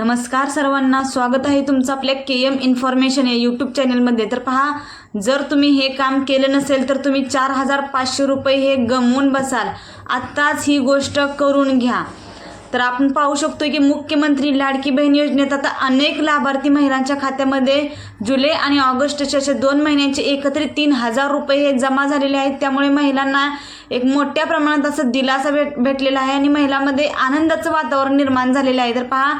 नमस्कार सर्वांना. स्वागत आहे तुमचं आपल्या के एम इन्फॉर्मेशन या यूट्यूब चॅनलमध्ये. तर पहा जर तुम्ही हे काम केलं नसेल तर तुम्ही चार हजार पाचशे रुपये हे गमवून बसाल. आत्ताच ही गोष्ट करून घ्या. तर आपण पाहू शकतो की मुख्यमंत्री लाडकी बहीण योजनेत आता अनेक लाभार्थी महिलांच्या खात्यामध्ये जुलै आणि ऑगस्टचे असे दोन महिन्यांचे एकत्रित तीन हजार रुपये हे जमा झालेले आहेत. त्यामुळे महिलांना एक मोठ्या प्रमाणात असं दिलासा भेट भेटलेला आहे आणि महिलांमध्ये आनंदाचं वातावरण निर्माण झालेलं आहे. तर पहा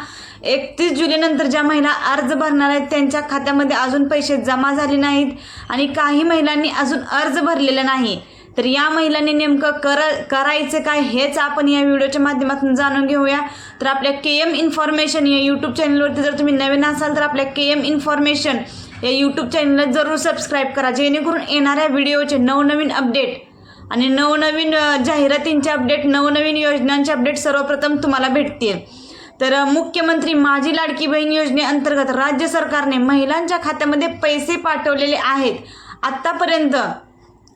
एकतीस जुलैनंतर ज्या महिला अर्ज भरणार आहेत त्यांच्या खात्यामध्ये अजून पैसे जमा झाले नाहीत आणि काही महिलांनी अजून अर्ज भरलेला नाही. तर या महिलांनी नेमकं कर करायचं काय हेच आपण या व्हिडिओच्या माध्यमातून जाणून घेऊया. तर आपल्या के एम इन्फॉर्मेशन या यूट्यूब चॅनलवरती जर तुम्ही नवीन असाल तर आपल्या के एम इन्फॉर्मेशन या यूट्यूब चॅनलला जरूर सबस्क्राईब करा जेणेकरून येणाऱ्या व्हिडिओचे नवनवीन अपडेट आणि नवनवीन जाहिरातींचे अपडेट नवनवीन योजनांचे अपडेट सर्वप्रथम तुम्हाला भेटतील. तर मुख्यमंत्री माझी लाडकी बहीण योजनेअंतर्गत राज्य सरकारने महिलांच्या खात्यामध्ये पैसे पाठवलेले आहेत. आत्तापर्यंत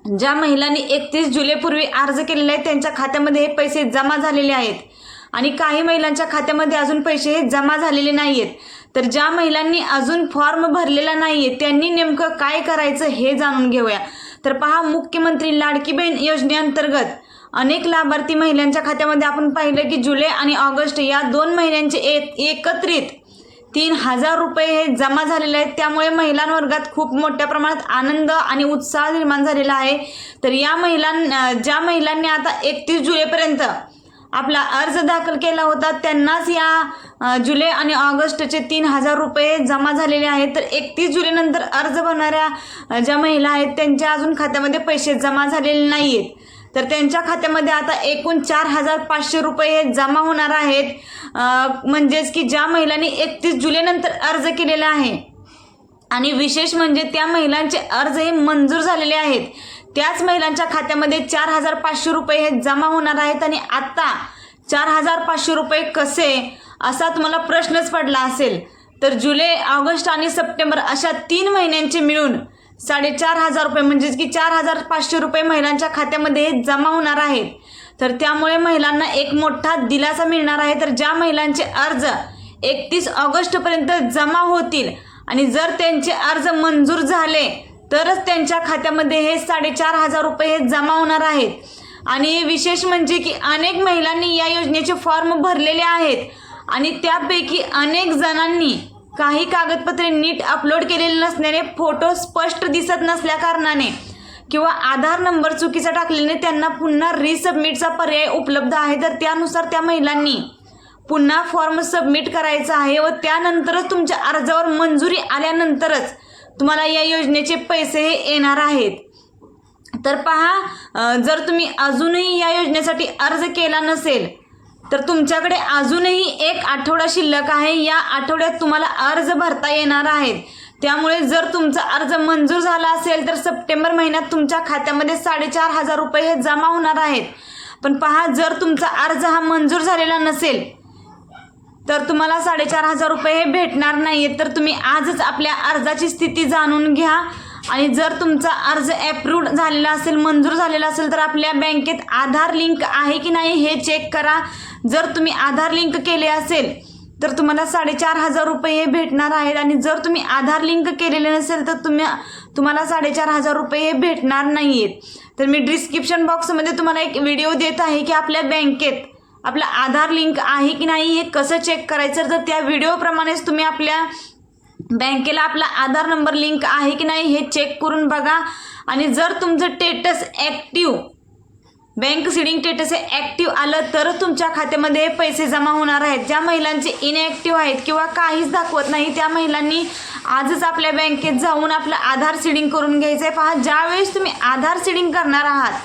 ज्या महिलांनी एकतीस जुलैपूर्वी अर्ज केलेले आहेत त्यांच्या खात्यामध्ये हे पैसे जमा झालेले आहेत. आणि काही महिलांच्या खात्यामध्ये अजून पैसे हे जमा झालेले नाही आहेत तर ज्या महिलांनी अजून फॉर्म भरलेला नाही आहे त्यांनी नेमकं काय करायचं हे जाणून घेऊया. तर पहा मुख्यमंत्री लाडकी बहीण योजनेअंतर्गत अनेक लाभार्थी महिलांच्या खात्यामध्ये. आपण पाहिलं की जुलै आणि ऑगस्ट या दोन महिन्यांचे एक एकत्रित तीन हजार रुपये हे जमा झालेले आहेत. त्यामुळे महिलांवर्गात खूप मोठ्या प्रमाणात आनंद आणि उत्साह निर्माण झालेला आहे. तर या महिलां ज्या महिलांनी आता एकतीस जुलैपर्यंत आपला अर्ज दाखल केला होता त्यांनाच या जुलै आणि ऑगस्टचे तीन हजार रुपये जमा झालेले आहेत. तर एकतीस जुलैनंतर अर्ज भरणाऱ्या ज्या महिला आहेत त्यांच्या अजून खात्यामध्ये पैसे जमा झालेले नाही आहेत तर त्यांच्या खात्यामध्ये आता एकूण चार हजार पाचशे रुपये हे जमा होणार आहेत. म्हणजेच की ज्या महिलांनी एकतीस जुलैनंतर अर्ज केलेला आहे आणि विशेष म्हणजे त्या महिलांचे अर्ज हे मंजूर झालेले आहेत. त्याच महिलांच्या खात्यामध्ये चार हजार पाचशे रुपये हे जमा होणार आहेत आणि आत्ता चार हजार पाचशे रुपये कसे असा तुम्हाला प्रश्नच पडला असेल. तर जुलै ऑगस्ट आणि सप्टेंबर अशा तीन महिन्यांचे मिळून साडेचार हजार रुपये म्हणजेच की चार हजार पाचशे रुपये महिलांच्या खात्यामध्ये हे जमा होणार आहेत. तर त्यामुळे महिलांना एक मोठा दिलासा मिळणार आहे. तर ज्या महिलांचे अर्ज एकतीस ऑगस्टपर्यंत जमा होतील आणि जर त्यांचे अर्ज मंजूर झाले तरच त्यांच्या खात्यामध्ये हे साडेचार हजार रुपये हे जमा होणार आहेत. आणि विशेष म्हणजे की अनेक महिलांनी या योजनेचे फॉर्म भरलेले आहेत. आणि त्यापैकी अनेक जणांनी काही कागदपत्रे नीट अपलोड केलेले नसल्याने फोटो स्पष्ट दिसत नसल्याकारणाने किंवा आधार नंबर चुकीचा टाकल्याने त्यांना पुन्हा रिसबमिटचा पर्याय उपलब्ध आहे. तर त्यानुसार त्या महिलांनी पुन्हा फॉर्म सबमिट करायचा आहे व त्यानंतरच तुमच्या अर्जावर मंजुरी आल्यानंतरच तुम्हाला या योजनेचे पैसे हे येणार आहेत. तर पहा जर तुम्ही अजूनही या योजनेसाठी अर्ज केला नसेल तर तुमच्याकडे अजूनही एक आठवडा शिल्लक आहे. या आठवड्यात तुम्हाला अर्ज भरता येणार आहेत. त्यामुळे जर तुमचा अर्ज मंजूर झाला असेल तर सप्टेंबर महिन्यात तुमच्या खात्यामध्ये साडेचार हजार रुपये हे जमा होणार आहेत. पण पहा जर तुमचा अर्ज हा मंजूर झालेला नसेल तर तुम्हाला साडेचार हजार रुपये हे भेटणार नाहीये तर तुम्ही आजच आपल्या अर्जाची स्थिती जाणून घ्या. आणि जर तुमचा अर्ज अप्रूव्ड झालेला असेल मंजूर झालेला असेल तर आपल्या बँकेत आधार लिंक आहे की नाही हे चेक करा. जर तुम्ही आधार लिंक केले असेल तर तुम्हाला साडेचार हजार रुपये हे भेटणार आहेत. आणि जर तुम्ही आधार लिंक केलेले नसेल तर तुम्ही तुम्हाला साडेचार हजार रुपये हे भेटणार नाही आहेत तर मी डिस्क्रिप्शन बॉक्समध्ये तुम्हाला एक व्हिडिओ देत आहे की आपल्या बँकेत आपलं आधार लिंक आहे की नाही हे कसं चेक करायचं तर त्या व्हिडिओप्रमाणेच तुम्ही आपल्या बँकेला आपला आधार नंबर लिंक आहे की नाही हे चेक करून बघा. आणि जर तुमचं status active bank seeding status हे ॲक्टिव्ह आलं तर तुमच्या खात्यामध्ये पैसे जमा होणार आहेत. ज्या महिलांचे इनॲक्टिव्ह आहेत किंवा काहीच दाखवत नाही त्या महिलांनी आजच आपल्या बँकेत जाऊन आपलं आधार सिडिंग करून घ्यायचं आहे पहा ज्यावेळेस तुम्ही आधार सिडिंग करणार आहात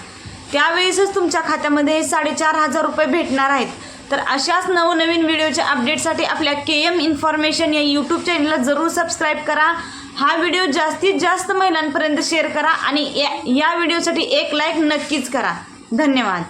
त्यावेळेसच तुमच्या खात्यामध्ये साडेचार हजार रुपये भेटणार आहेत. तर अशाच नवनवीन व्हिडिओच्या अपडेटसाठी आपल्या के एम इन्फॉर्मेशन या यूट्यूब चॅनलला जरूर सबस्क्राईब करा. हा व्हिडिओ जास्तीत जास्त महिलांपर्यंत शेअर करा आणि या या व्हिडिओसाठी एक लाईक नक्कीच करा. धन्यवाद.